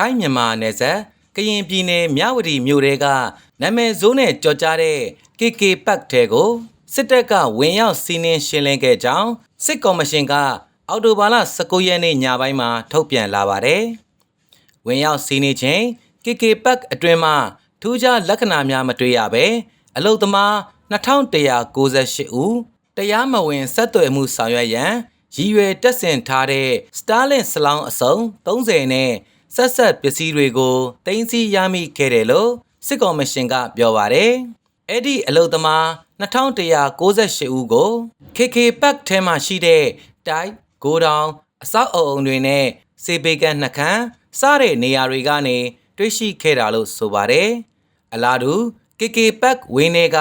ထိုင်းမြန်မာနယ်စပ်ကရင်ပြည်နယ်မြဝတီမြို့တဲကနာမည်ဆိုးနဲ့ကြော်ကြားတဲ့ KK Park ထဲကိုစစ်တပ်ကဝင်ရောက်စီးနင်းရှင်းလင်းခဲ့ကြောင်းစစ်ကော်မရှင်က အောက်တိုဘာလ19ရက်နေ့ညပိုင်းမှာထုတ်ပြန်လာပါတယ်။ဝင်ရောက်စီးနင်းခြင်း KK Park အတွင်းမှာထူးခြားလက္ခဏာများမတွေ့ရဘဲအလုသမား2198ဦးတရားမဝင်ဆက်သွယ်မှုဆောင်ရွက်ရန်ရည်ရွယ်တက်ဆင်ထားတဲ့ Starlink စလောင်းအစုံ30နဲ့ ဆက်ဆက်ပစ္စည်းတွေကိုတင်စီရမိခဲ့တယ်လို့စစ်ကော်မရှင်ကပြောပါတယ်။အဲ့ဒီအလုသမား2198ဦးကို KK Park ထဲမှာရှိတဲ့တိုက်ဂိုဒေါင်အဆောက်အအုံတွေနဲ့စေဘေကန်နှခမ်းစတဲ့နေရာတွေကနေတွေ့ရှိခဲ့တာလို့ဆိုပါတယ်။အလားတူ KK Park ဝင်းထဲက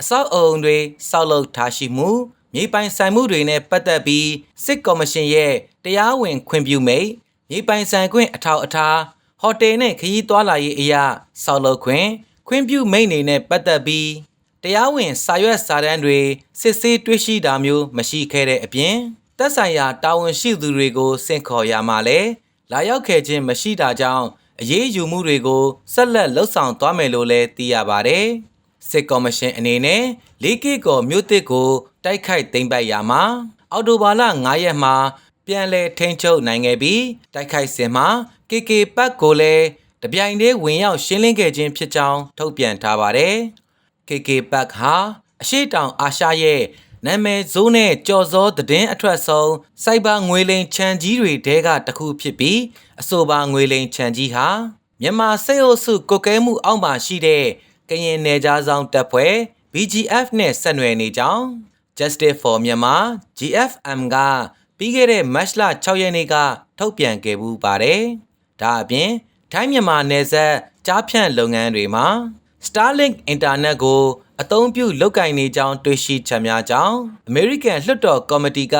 အဆောက်အုံတွေစောက်လုပ်ထားရှိမှုမြေပိုင်ဆိုင်မှုတွေနဲ့ပတ်သက်ပြီးစစ်ကော်မရှင်ရဲ့တရားဝင်ခွင့်ပြုမိတ် မြေပိုင်ဆိုင်ခွင့်အထောက်အထားဟိုတယ်နဲ့ခရီးသွားလာရေးအရာစောက်လုပ်ခွင့်ခွင့်ပြုမိတ်နေနဲ့ပတ်သက်ပြီးတရားဝင်စာရွက်စာတမ်းတွေစစ်ဆေးတွေ့ရှိတာမျိုးမရှိခဲ့တဲ့အပြင်သက်ဆိုင်ရာတာဝန်ရှိသူတွေကိုစင့်ခေါ်ရမှာလဲလာရောက်ခဲ့ခြင်းမရှိတာကြောင့်အရေးယူမှုတွေကိုဆက်လက်လှုပ်ဆောင်သွားမယ်လို့လည်းသိရပါတယ်။စစ်ကော်မရှင်အနေနဲ့လေးကီကောမြို့တစ်ကိုတိုက်ခိုက်သိမ်းပိုက်ရမှာအော်တိုဘာလ9ရက်မှာ ပြန်လည်ထိန်းချုပ်နိုင်ခဲ့ပြီးတိုက်ခိုက်စဉ်မှာ KK ပတ်ကိုလည်းတပြိုင်တည်းဝင်ရောက်ရှင်းလင်းခဲ့ခြင်းဖြစ်ကြောင်းထုတ်ပြန်ထားပါတယ်။ KK ပတ်ဟာအရှိတောင်အာရှရဲ့နာမည်ဆိုးနဲ့ကြော်စောသတင်းအထွက်ဆုံးစိုက်ဘာငွေလိန်ခြံကြီးတွေတဲကတစ်ခုဖြစ်ပြီးအဆိုပါငွေလိန်ခြံကြီးဟာမြန်မာစစ်အုပ်စုကုတ်ကဲမှုအောက်မှာရှိတဲ့ကရင်နယ်ကြားဆောင်တပ်ဖွဲ့ BGF နဲ့ဆက်နွယ်နေကြောင်း Justice for Myanmar GFM က ပြီးခဲ့တဲ့မတ်လ6ရက်နေ့ကထုတ်ပြန်ခဲ့ပူးပါတယ်။ဒါအပြင်ထိုင်းမြန်မာနယ်စပ်ကြားဖြန့်လုပ်ငန်းတွေမှာ Starlink Internet ကိုအသုံးပြုလုပ်ကင်နေကြောင်းတွေ့ရှိချက်များကြောင့် American လွှတ်တော်ကော်မတီက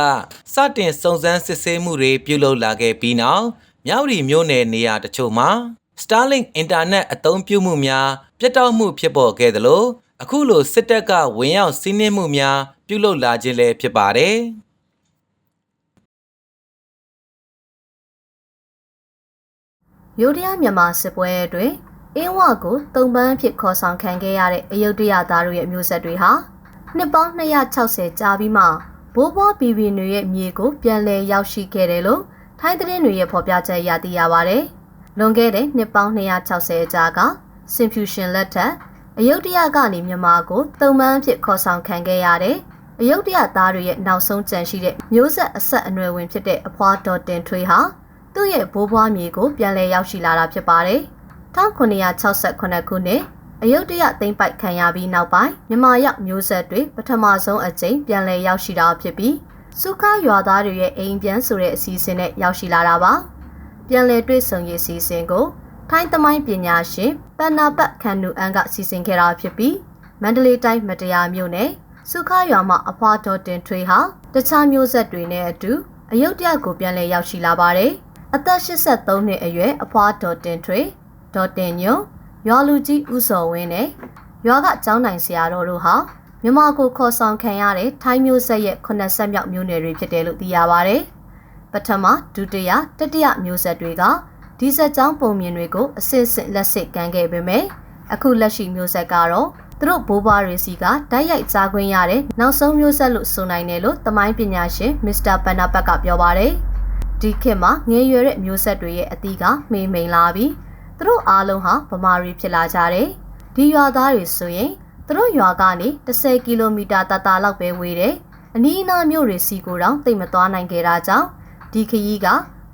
စတင်စုံစမ်းစစ်ဆေးမှုတွေပြုလုပ်လာခဲ့ပြီးနောက်မြောက်ရီမြို့နယ်နေရာတချို့မှာ Starlink Internet အသုံးပြုမှုများပြတ်တောက်မှုဖြစ်ပေါ်ခဲ့သလိုအခုလိုစစ်တပ်ကဝင်ရောက်စီးနင်းမှုများပြုလုပ်လာခြင်းလည်းဖြစ်ပါတယ်။ ရိုးတရမြန်မာစစ်ပွဲအတွင်းအင်းဝကိုတုံပန်းအဖြစ်ခေါ်ဆောင်ခံခဲ့ရတဲ့အယုဒ္ဓယသားတို့ရဲ့မျိုးဆက်တွေဟာနှစ်ပေါင်း260ကြာပြီးမှဘိုးဘွားဘီဘီတွေရဲ့မြေကိုပြန်လည်ရောက်ရှိခဲ့တယ်လို့ထိုင်းသတင်းတွေရဲ့ဖော်ပြချက်ရသိရပါတယ်။လွန်ခဲ့တဲ့နှစ်ပေါင်း260ကြာကစင်ဖျူရှင်လက်ထက်အယုဒ္ဓယကနေမြန်မာကိုတုံပန်းအဖြစ်ခေါ်ဆောင်ခံခဲ့ရတဲ့အယုဒ္ဓယသားတွေရဲ့နောက်ဆုံးကြံရှိတဲ့မျိုးဆက်အဆက်အနွယ်ဝင်ဖြစ်တဲ့အဖွားတော်တင်ထွေးဟာ သူ့ရဲ့ဘိုးဘွားမြေကိုပြန်လည်ရောက်ရှိလာတာဖြစ်ပါတယ်။1968ခုနှစ်အယုဒ္ဓယသိမ်းပိုက်ခံရပြီးနောက်ပိုင်းမြန်မာရောက်မျိုးဆက်တွေပထမဆုံးအကြိမ်ပြန်လည်ရောက်ရှိတာဖြစ်ပြီးစုခရွာသားတွေရဲ့အိမ်ပြန်ဆိုတဲ့အစီအစဉ်နဲ့ရောက်ရှိလာတာပါ။ပြန်လည်တွေ့ဆုံရေးအစီအစဉ်ကိုထိုင်းသမိုင်းပညာရှင်ပန္နာပတ်ခန်နူအန်ကစီစဉ်ခဲ့တာဖြစ်ပြီးမန္တလေးတိုင်းမတရားမြို့နယ်စုခရွာမှာအဖွားတော်တင်ထွေးဟာတခြားမျိုးဆက်တွေနဲ့အတူအယုဒ္ဓယကိုပြန်လည်ရောက်ရှိလာပါတယ်။ အသက်83နှစ်အရွယ်အဖွားဒေါ်တင်ထွေဒေါ်တင်ညွန်ရွာလူကြီးဦးစော်ဝင်းနဲ့ရွာကကျောင်းနိုင်ဆရာတော်တို့ဟာမြန်မာကိုခေါ်ဆောင်ခံရတဲ့ထိုင်းမျိုးဆက်ရဲ့80မြောက်မျိုးနယ်တွေဖြစ်တယ်လို့သိရပါဗျ။ပထမဒုတိယတတိယမျိုးဆက်တွေကဒီဆက်ကြောင်းပုံမြင်တွေကိုအစစ်စစ်လက်စစ်ကန်ခဲ့ပေမဲ့အခုလက်ရှိမျိုးဆက်ကတော့သူတို့ဘိုးဘွားတွေစီကတိုက်ရိုက်ကြားခွင့်ရတဲ့နောက်ဆုံးမျိုးဆက်လို့ဆိုနိုင်တယ်လို့သမိုင်းပညာရှင်မစ္စတာပန်နာပတ်ကပြောပါတယ်။ ဒီခေတ်မှာငယ်ရွယ်တဲ့မျိုးဆက်တွေရဲ့အသီးကမေးမိန်လာပြီးသူတို့အားလုံးဟာဗမာတွေဖြစ်လာကြတယ်။ဒီရွာသားတွေဆိုရင်သူတို့ရွာကနေ10ကီလိုမီတာတတလောက်ပဲဝေးတယ်။အနီးအနားမြို့တွေစီကိုတောင်သိမသွားနိုင်ခဲ့တာကြောင့်ဒီခရီးက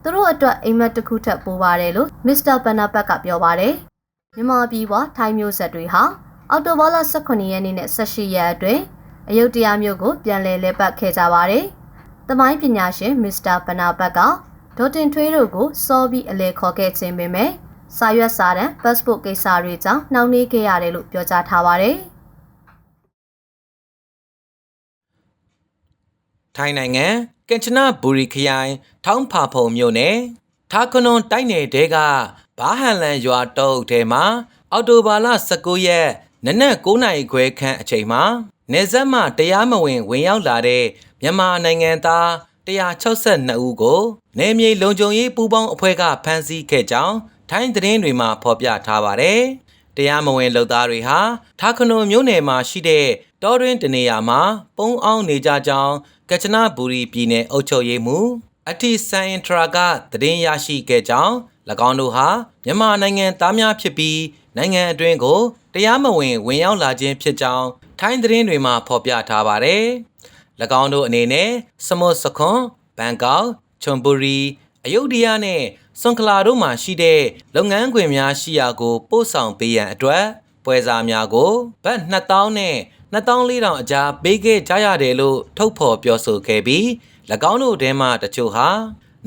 သူတို့အတွက်အိမ်မက်တစ်ခုထပ်ပိုးပါတယ်လို့မစ္စတာပန်နာဘက်ကပြောပါတယ်။မြန်မာပြည်ပွားထိုင်းမျိုးဆက်တွေဟာအော်တိုဘာလ18ရက်နေ့နဲ့18ရက်အတွင်းအယုဒ္ဓယမြို့ကိုပြန်လည်လဲပတ်ခဲ့ကြပါတယ်။။ သမိုင်းပညာရှင်မစ္စတာပနာဘတ်ကဒေါ်တင်ထွေးတို့ကိုစောပြီးအလဲခေါ်ခဲ့ခြင်းပေမဲ့စာရွက်စာတမ်း passport ကိစ္စတွေကြောင့်နှောင့်နှေးခဲ့ရတယ်လို့ပြောကြားထားပါတယ်။ထိုင်းနိုင်ငံကင်ချနာဘူရီခရိုင် ထောင်းဖာဖုံမြို့နယ်ထားကနွန်တိုက်နယ်တဲကဘာဟန်လန်ရွာတုပ်ထဲမှာအော်တိုဘာလ19ရက်နနက်9:00နာရီခွဲခန့်အချိန်မှာ နေဆက်မှတရားမဝင်ဝင်ရောက်လာတဲ့မြန်မာနိုင်ငံသား162ဦးကိုနယ်မြေလုံခြုံရေးပူးပေါင်းအဖွဲ့ကဖမ်းဆီးခဲ့ကြောင်းထိုင်းသတင်းတွေမှာဖော်ပြထားပါတယ်။တရားမဝင်လုပ်သားတွေဟာထားခနုံမြို့နယ်မှာရှိတဲ့တောတွင်းတနေရာမှာပုံအောင်နေကြကြောင်းကချနာဘူရီပြည်နယ်အုပ်ချုပ်ရေးမှူးအတီဆန်အင်ထရာကသတင်းရရှိခဲ့ကြောင်း၎င်းတို့ဟာမြန်မာနိုင်ငံသားများဖြစ်ပြီး နိုင်ငံအတွင်းကိုတရားမဝင်ဝင်ရောက်လာခြင်းဖြစ်ကြောင်းထိုင်းသတင်းတွေမှာဖော်ပြထားပါတယ်။၎င်းတို့အနေနဲ့စမုတ်စခွန်ဘန်ကောက်ချွန်ဘူရီအယုဒ္ဓယနဲ့စွန်ခလာတို့မှာရှိတဲ့လုပ်ငန်းခွင်များရှိရာကိုပို့ဆောင်ပေးရန်အတွက်ပွဲစားများကိုဘတ်2000နဲ့2400အကြားပေးခဲ့ကြရတယ်လို့ထုတ်ဖော်ပြောဆိုခဲ့ပြီး၎င်းတို့ထဲမှတချို့ဟာ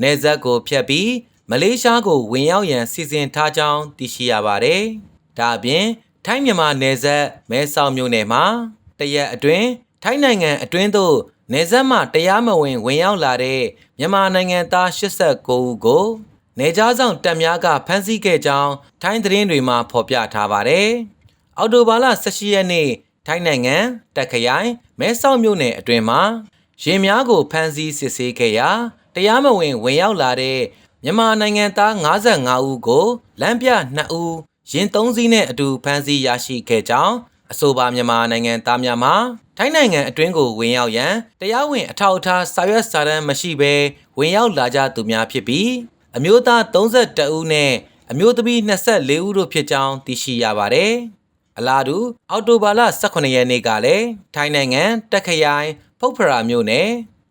နေဆက်ကိုဖျက်ပြီးမလေးရှားကိုဝင်ရောက်ရန်စီစဉ်ထားကြောင်းသိရှိရပါတယ်။ ဒါအပြင်ထိုင်းမြန်မာနယ်စပ်မဲဆောက်မြို့နယ်မှာတရက်အတွင်းထိုင်းနိုင်ငံအတွင်းသို့နယ်စပ်မှတရားမဝင် ဝင်ရောက်လာတဲ့မြန်မာနိုင်ငံသား89ဦးကိုနေကြားဆောင်တပ်များကဖမ်းဆီးခဲ့ကြောင်းထိုင်းသတင်းတွေမှာဖော်ပြထားပါတယ်။အော်တိုဘာလ18ရက်နေ့ထိုင်းနိုင်ငံတက်ခရိုင်မဲဆောက်မြို့နယ်အတွင်းမှာရင်များကိုဖမ်းဆီးစစ်ဆေးခဲ့ရာတရားမဝင် ဝင်ရောက်လာတဲ့မြန်မာနိုင်ငံသား55ဦးကိုလမ်းပြ2ဦး ရင်3စီးနဲ့အတူဖမ်းဆီးရရှိခဲ့ကြောင်းအဆိုပါမြန်မာနိုင်ငံသားများမှာထိုင်းနိုင်ငံအတွင်းကိုဝင်ရောက်ရန်တရားဝင်အထောက်အထားစာရွက်စာတမ်းမရှိဘဲဝင်ရောက်လာကြသူများဖြစ်ပြီးအမျိုးသား32ဦးနဲ့အမျိုးသမီး24ဦးတို့ဖြစ်ကြောင်းသိရှိရပါတယ်။အလားတူအော်တိုဘာလ18ရက်နေ့ကလည်းထိုင်းနိုင်ငံတက်ခရိုင်ဖုတ်ဖရာမြို့နယ်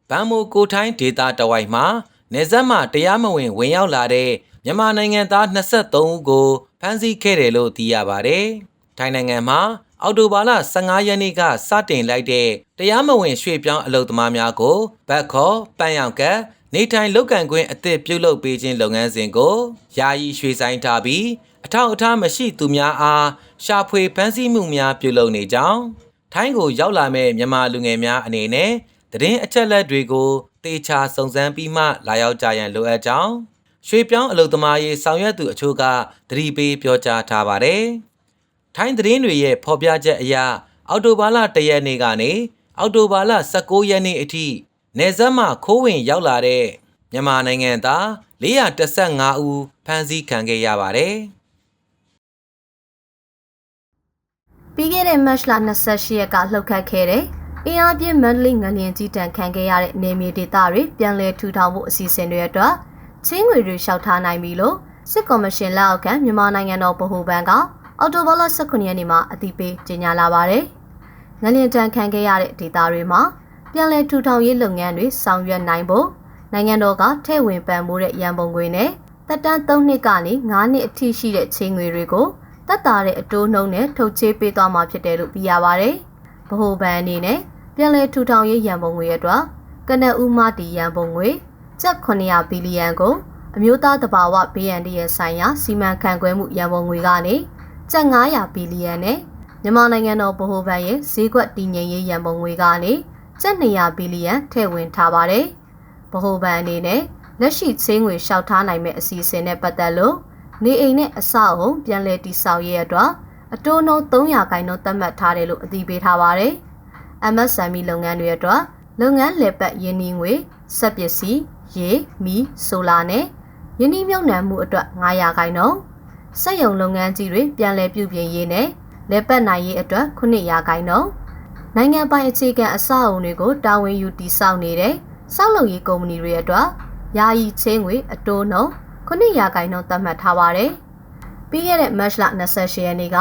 ဗန်မိုကိုထိုင်းဒေတာတဝိုက်မှာနေဆက်မှတရားမဝင်ဝင်ရောက်လာတဲ့ မြန်မာနိုင်ငံသား23ဦးကိုဖမ်းဆီးခဲ့တယ်လို့သိရပါတယ်။ထိုင်းနိုင်ငံမှာအော်တိုဘာလ15ရက်နေ့ကစတင်လိုက်တဲ့တရားမဝင်ရွှေ့ပြောင်းအလုပ်သမားများကိုဘတ်ခေါ်ပန်းရောင်ကတ်နေထိုင်လုပ်ကံခွင့်အသစ်ပြုလုပ်ပေးခြင်းလုပ်ငန်းစဉ်ကိုယာယီရွှေ့ဆိုင်ထားပြီးအထောက်အထားမရှိသူများအားရှာဖွေဖမ်းဆီးမှုများပြုလုပ်နေကြောင်းထိုင်းကိုရောက်လာမဲ့မြန်မာလူငယ်များအနေနဲ့သတင်းအချက်အလက်တွေကိုတေချာစုံစမ်းပြီးမှလာရောက်ကြရန်လိုအပ်ကြောင်း ရွှေပြောင်းအလုပ်သမားရေးဆောင်ရွက်သူအချို့ကသတိပေးပြောကြားထားပါတယ်။ထိုင်းသတင်းတွေရဲ့ဖော်ပြချက်အရအော်တိုဘာလ၁ရက်နေ့ကနေအော်တိုဘာလ19ရက်နေ့အထိနေဆက်မှခိုးဝင်ရောက်လာတဲ့မြန်မာနိုင်ငံသား415ဦးဖမ်းဆီးခံခဲ့ရပါတယ်။ပြီးခဲ့တဲ့မတ်လ28ရက်ကလှုပ်ခတ်ခဲ့တဲ့အင်အားပြင်းမန္တလေးငလျင်ကြီးတန်ခံခဲ့ရတဲ့နေမြေဒေသတွေပြန်လည်ထူထောင်ဖို့အစီအစဉ်တွေအတွက် ချင်းငွေတွေလျှောက်ထားနိုင်ပြီလို့စစ်ကော်မရှင်လက်အောက်ခံမြန်မာနိုင်ငံတော်ဗဟိုဘဏ်ကအော်တိုဘာလ18ရက်နေ့မှာအသိပေးကြေညာလာပါတယ်။ငလျင်တန်ခံခဲ့ရတဲ့ဒေသတွေမှာပြန်လည်ထူထောင်ရေးလုပ်ငန်းတွေဆောင်ရွက်နိုင်ဖို့နိုင်ငံတော်ကထည့်ဝင်ပံ့ပိုးတဲ့ရန်ပုံငွေနဲ့တက်တန်း3နှစ်ကနေ9နှစ်အထိရှိတဲ့ချင်းငွေတွေကိုတက်တာတဲ့အတိုးနှုန်းနဲ့ထုတ်ချေးပေးသွားမှာဖြစ်တယ်လို့သိရပါဗျ။ဗဟိုဘဏ်အနေနဲ့ပြည်လဲထူထောင်ရေးရန်ပုံငွေအတွက်ကနအူးမတီရန်ပုံငွေ ကျပ်900ဘီလီယံကိုအမျိုးသားတဘာဝဘေးရန်တရဲ့ဆိုင်ရာစီမံခန့်ခွဲမှုရန်ပုံငွေကနေကျပ်900ဘီလီယံနဲ့မြန်မာနိုင်ငံတော်ဗဟိုဘဏ်ရဲ့ဈေးကွက်တည်ငြိမ်ရေးရန်ပုံငွေကနေကျပ်200ဘီလီယံထည့်ဝင်ထားပါတယ်။ဗဟိုဘဏ်အနေနဲ့လက်ရှိချင်းငွေလျှောက်ထားနိုင်မဲ့အစီအစဉ်နဲ့ပတ်သက်လို့နေအိမ်နဲ့အဆောက်အုံပြန်လည်တည်ဆောက်ရေးအတွက်အတိုးနှုန်း300ခိုင်နှုန်းသတ်မှတ်ထားတယ်လို့အသိပေးထားပါတယ်။ MSME လုပ်ငန်းတွေအတွက်လုပ်ငန်းလည်ပတ်ရင်းနှီးငွေစက်ပစ္စည်း ရေမီဆိုလာနဲ့ယင်းနှီးမြုပ်နှံမှုအတွက်900ခိုင်နှုန်းစက်ရုံလုပ်ငန်းကြီးတွေပြန်လည်ပြုပြင်ရေးနဲ့လည်ပတ်နိုင်ရေးအတွက်900ခိုင်နှုန်းနိုင်ငံပိုင်အခြေခံအဆောက်အုံတွေကိုတာဝန်ယူတည်ဆောက်နေတဲ့စောက်လုပ်ရေးကုမ္ပဏီတွေအတွက်ယာယီချင်းငွေအတိုးနှုန်း900ရာခိုင်နှုန်းသတ်မှတ်ထားပါတယ်။ပြီးခဲ့တဲ့မတ်လ28ရက်နေ့က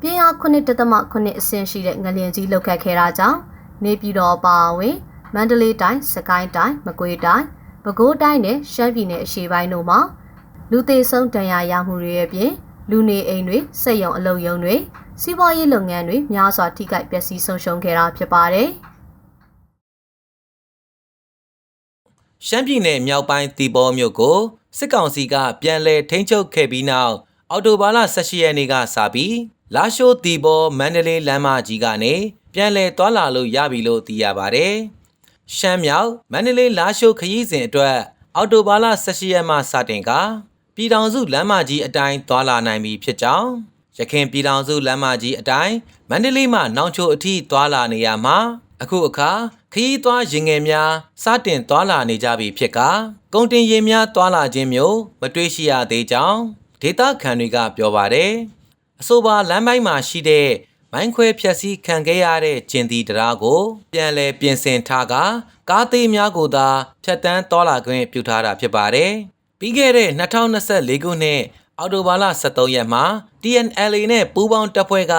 ပြင်းအား9.8အဆင့်ရှိတဲ့ငလျင်ကြီးလှုပ်ခတ်ခဲ့တာကြောင့်နေပြည်တော်ပါဝင်မန္တလေးတိုင်းစကိုင်းတိုင်းမကွေးတိုင်း ပဲခူးတိုင်းနဲ့ရှမ်းပြည်နယ်အရှေ့ပိုင်းတို့မှာလူသေးဆုံးဒဏ်ရာရမှုတွေရဲ့ပြင်လူနေအိမ်တွေစက်ရုံအလုပ်ရုံတွေစီးပွားရေးလုပ်ငန်းတွေများစွာထိခိုက်ပျက်စီးဆုံးရှုံးခဲ့တာဖြစ်ပါတယ်။ရှမ်းပြည်နယ်မြောက်ပိုင်းတီဘောမြို့ကိုစစ်ကောင်စီကပြန်လည်ထိန်းချုပ်ခဲ့ပြီးနောက်အော်တိုဘာလ18ရက်နေ့ကစပြီးလာရှိုးတီဘောမန္တလေးလမ်းမကြီးကနေပြန်လည်သွာလာလို့ရပြီလို့သိရပါတယ်။ ရှမ်းမြောက်မန္တလေးလာရှိုးခရီးစဉ်အတွက်အော်တိုဘာလ18ရက်မှစတင်ကပြည်ထောင်စုလမ်းမကြီးအတိုင်းသွာလာနိုင်ပြီဖြစ်ကြောင်းရခိုင်ပြည်ထောင်စုလမ်းမကြီးအတိုင်းမန္တလေးမှနောင်ချိုအထိသွာလာနေရမှာအခုအခါခရီးသွားရင်ငယ်များစတင်သွာလာနေကြပြီဖြစ်ကကုန်တင်ရင်များသွာလာခြင်းမျိုးမတွေ့ရှိရသေးကြောင်းဒေသခံတွေကပြောပါတယ်အဆိုပါလမ်းပိုင်းမှာရှိတဲ့ မိုင်းခွဲဖြက်စီးခံခဲ့ရတဲ့ကျင်တီတရားကို ပြန်လည်ပြင်ဆင်ထားကကားသေးများကိုသာဖြတ်တန်းတော်လာခွင့်ပြုထားတာဖြစ်ပါတယ်ပြီးခဲ့တဲ့2024ခုနှစ်အောက်တိုဘာလ23ရက်မှာ TNLA နဲ့ပူးပေါင်းတပ်ဖွဲ့က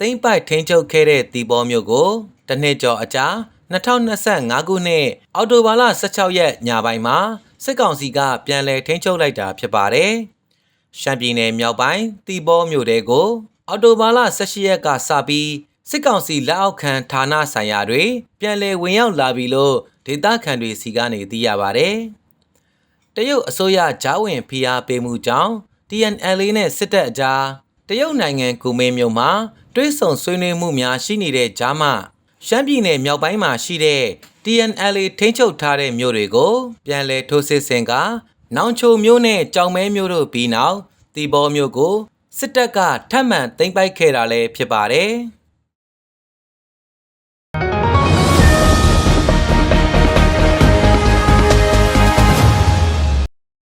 သိမ်းပိုက်ထိန်းချုပ်ခဲ့တဲ့တီဘောမျိုးကိုတစ်နှစ်ကျော်အကြာ2025ခုနှစ်အောက်တိုဘာလ16ရက်ညပိုင်းမှာစစ်ကောင်စီကပြန်လည်ထိန်းချုပ်လိုက်တာဖြစ်ပါတယ်။ရှမ်းပြည်နယ်မြောက်ပိုင်းတီဘောမြို့တဲကို အောက်တိုဘာလ18ရက်ကစပြီးစစ်ကောင်စီလက်အောက်ခံဌာနဆိုင်ရာတွေပြန်လည်ဝင်ရောက်လာပြီလို့ဒေသခံတွေစီကနေသိရပါတယ်။တရုတ်အစိုးရဂျားဝင်ဖိအားပေးမှုကြောင့် TNLA နဲ့စစ်တပ်အကြားတရုတ်နိုင်ငံကူမင်းမြို့မှာတွဲဆုံဆွေးနွေးမှုများရှိနေတဲ့ကြားမှာရှမ်းပြည်နယ်မြောက်ပိုင်းမှာရှိတဲ့ TNLA ထိန်းချုပ်ထားတဲ့မြို့တွေကိုပြန်လည်ထိုးစစ်ဆင်ကနောင်ချိုမြို့နဲ့ကြောင်မဲမြို့တို့ပြီးနောက်တီဘောမြို့ကို စစ်တပ်ကထပ်မံသိမ်းပိုက်ခဲ့တာလည်းဖြစ်ပါတယ်။